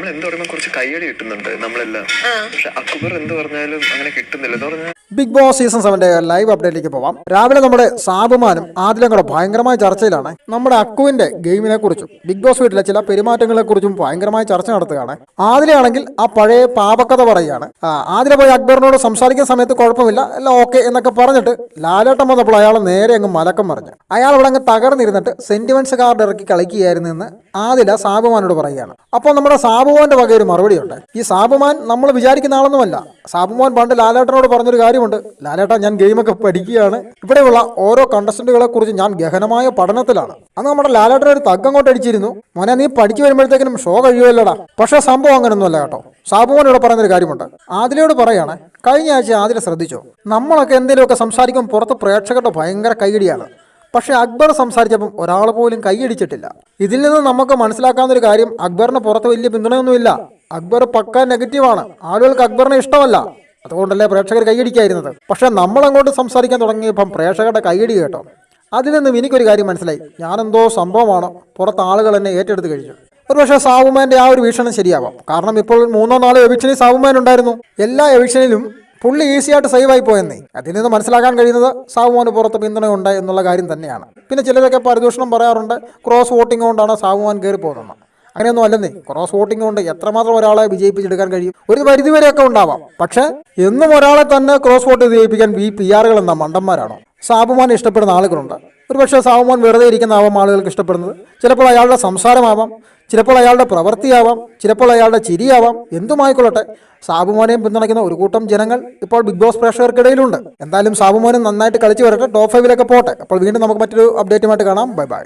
നമ്മൾ എന്ത് പറയുമ്പോൾ കുറച്ച് കയ്യടി കിട്ടുന്നുണ്ട് നമ്മളെല്ലാം. പക്ഷെ അക്ബർ എന്ത് പറഞ്ഞാലും അങ്ങനെ കിട്ടുന്നില്ല. എന്ന് പറഞ്ഞാൽ ബിഗ് ബോസ് സീസൺ സെവന്റെ ലൈവ് അപ്ഡേറ്റിലേക്ക് പോവാം. രാവിലെ നമ്മുടെ സാബുമാനും ആദിലും കൂടെ ഭയങ്കരമായ ചർച്ചയിലാണ്. നമ്മുടെ അക്കുവിന്റെ ഗെയിമിനെ കുറിച്ചും ബിഗ് ബോസ് വീട്ടിലെ ചില പെരുമാറ്റങ്ങളെ കുറിച്ചും ഭയങ്കരമായ ചർച്ച നടത്തുകയാണ്. ആദിലയാണെങ്കിൽ ആ പഴയ പാപക്കഥ പറയുകയാണ്. ആദില പോയി അക്ബറിനോട് സംസാരിക്കുന്ന സമയത്ത് കുഴപ്പമില്ല എല്ലാം ഓക്കെ എന്നൊക്കെ പറഞ്ഞിട്ട് ലാലേട്ടം വന്നപ്പോൾ അയാൾ നേരെ അങ്ങ് മലക്കം പറഞ്ഞു അയാൾ അവിടെ അങ്ങ് തകർന്നിരുന്നിട്ട് സെന്റിമെന്റ്സ് കാർഡ് ഇറക്കി കളിക്കുകയായിരുന്നു എന്ന് ആദില സാബുമാനോട് പറയുകയാണ്. അപ്പോൾ നമ്മുടെ സാബുമാന്റെ വകയൊരു മറുപടിയുണ്ട്. ഈ സാബുമാൻ നമ്മൾ വിചാരിക്കുന്ന ആളൊന്നുമല്ല. സാബുമാൻ പണ്ട് ലാലേട്ടനോട് പറഞ്ഞൊരു കാര്യമുണ്ട് ലാലേട്ടാ ഞാൻ ഗെയിമൊക്കെ പഠിക്കുകയാണ്. ഇവിടെയുള്ള ഓരോ കണ്ടസ്റ്റന്റുകളെ കുറിച്ച് ഞാൻ ഗഹനമായ പഠനത്തിലാണ്. അന്ന് നമ്മുടെ ലാലേട്ടൻ ഒരു തగ్గങ്ങോട്ട് അടിച്ചിരുന്നു. മോനെ നീ പഠിച്ചു വരുമ്പോഴത്തേക്കിനും ഷോ കഴിയുമല്ലോടാ പക്ഷേ സംഭവം അങ്ങനൊന്നുമല്ല കേട്ടോ. സാബുമോൻ ഇവിടെ പറയുന്നൊരു കാര്യമുണ്ട്. ആദിലയോട് പറയാണ് കഴിഞ്ഞ ആഴ്ച ആദില ശ്രദ്ധിച്ചോ? നമ്മളൊക്കെ എന്തെങ്കിലുമൊക്കെ സംസാരിക്കുമ്പോൾ പുറത്ത് പ്രേക്ഷകരുടെ ഭയങ്കര കൈയടിയാണ് പക്ഷെ അക്ബർ സംസാരിച്ചപ്പം ഒരാൾ പോലും കൈയടിച്ചിട്ടില്ല ഇതിൽ നിന്ന് നമുക്ക് മനസ്സിലാക്കാവുന്ന ഒരു കാര്യം അക്ബറിന് പുറത്ത് വലിയ പിന്തുണയൊന്നുമില്ല. അക്ബർ പക്ക നെഗറ്റീവാണ് ആളുകൾക്ക് അക്ബറിനെ ഇഷ്ടമല്ല. അതുകൊണ്ടല്ലേ പ്രേക്ഷകർ കൈയടിക്കായിരുന്നത് പക്ഷെ നമ്മളങ്ങോട്ട് സംസാരിക്കാൻ തുടങ്ങിയപ്പം പ്രേക്ഷകരുടെ കൈയടി കേട്ടോ. അതിൽ നിന്നും എനിക്കൊരു കാര്യം മനസ്സിലായി. ഞാനെന്തോ സംഭവമാണ് പുറത്ത് ആളുകൾ എന്നെ ഏറ്റെടുത്ത് കഴിച്ചു ഒരുപക്ഷെ സാവുമാന്റെ ആ ഒരു വീക്ഷണം ശരിയാവാം. കാരണം ഇപ്പോൾ മൂന്നോ നാലോ എവിക്ഷനിൽ സാവുമാൻ ഉണ്ടായിരുന്നു. എല്ലാ എവിക്ഷനിലും പുള്ളി ഈസി ആയിട്ട് സേവ് ആയി പോയെന്നേ. അതിൽ നിന്ന് മനസ്സിലാക്കാൻ കഴിയുന്നത് സാവുമാന് പുറത്ത് പിന്തുണയുണ്ട് എന്നുള്ള കാര്യം തന്നെയാണ്. പിന്നെ ചിലരൊക്കെ പരിദൂഷണം പറയാറുണ്ട് ക്രോസ് വോട്ടിംഗ് കൊണ്ടാണ് സാവുമാൻ കയറി പോകുന്നത് അങ്ങനെയൊന്നും അല്ലെന്നേ. ക്രോസ് വോട്ടിംഗ് കൊണ്ട് എത്രമാത്രം ഒരാളെ വിജയിപ്പിച്ചെടുക്കാൻ കഴിയും? ഒരു പരിധിവരെയൊക്കെ ഉണ്ടാവാം. പക്ഷെ എന്നും ഒരാളെ തന്നെ ക്രോസ് വോട്ട് വിജയിപ്പിക്കാൻ ഈ പി ആറുകൾ എന്ന മണ്ടന്മാരാണോ? സാബുമാൻ ഇഷ്ടപ്പെടുന്ന ആളുകളുണ്ട്. ഒരുപക്ഷെ സാബുമാൻ വെറുതെ ഇരിക്കുന്ന ആവാം ആളുകൾക്ക് ഇഷ്ടപ്പെടുന്നത്. ചിലപ്പോൾ അയാളുടെ സംസാരമാവാം. ചിലപ്പോൾ അയാളുടെ പ്രവൃത്തിയാവാം. ചിലപ്പോൾ അയാളുടെ ചിരിയാവാം. എന്തുമായിക്കൊള്ളട്ടെ. സാബുമോനെയും പിന്തുണയ്ക്കുന്ന ഒരു കൂട്ടം ജനങ്ങൾ ഇപ്പോൾ ബിഗ് ബോസ് പ്രേക്ഷകർക്കിടയിലുണ്ട്. എന്തായാലും സാബുമോനും നന്നായിട്ട് കളിച്ചു വരട്ടെ. ടോപ്പ് ഫൈവിലൊക്കെ പോട്ടെ. അപ്പോൾ വീണ്ടും നമുക്ക് മറ്റൊരു അപ്ഡേറ്റുമായിട്ട് കാണാം. Bye bye